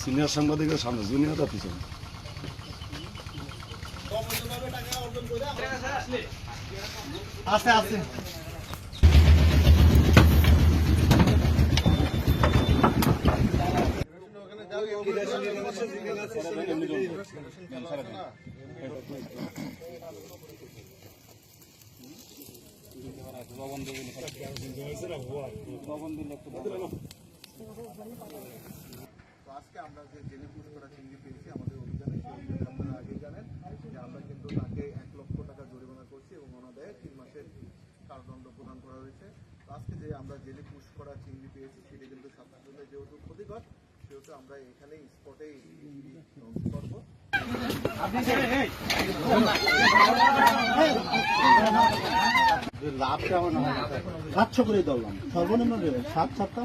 Senior সাংবাদিকের সামনে জুনিয়ররা পিছনে। আছে আছে। তো আমরা যে জেলে পুশ করা চিংড়ি পেয়েছি, আমাদের অভিযানে আপনারা আগেই জানেন, যে আমরা কিন্তু তাকে এক লক্ষ টাকা জরিমানা করছি এবং ওনাদের তিন মাসের কারাদণ্ড প্রদান করা হয়েছে। আজকে যে আমরা জেলে পুশ করা চিংড়ি পেয়েছি, সেটি কিন্তু স্বাস্থ্যের যেহেতু ক্ষতিকর, সেহেতু আমরা এখানেই স্পটেই ধ্বংস করব। লাভ কেমন হয় সাতশো করে ধরলাম। সর্বনিম্ন সাত সাতটা?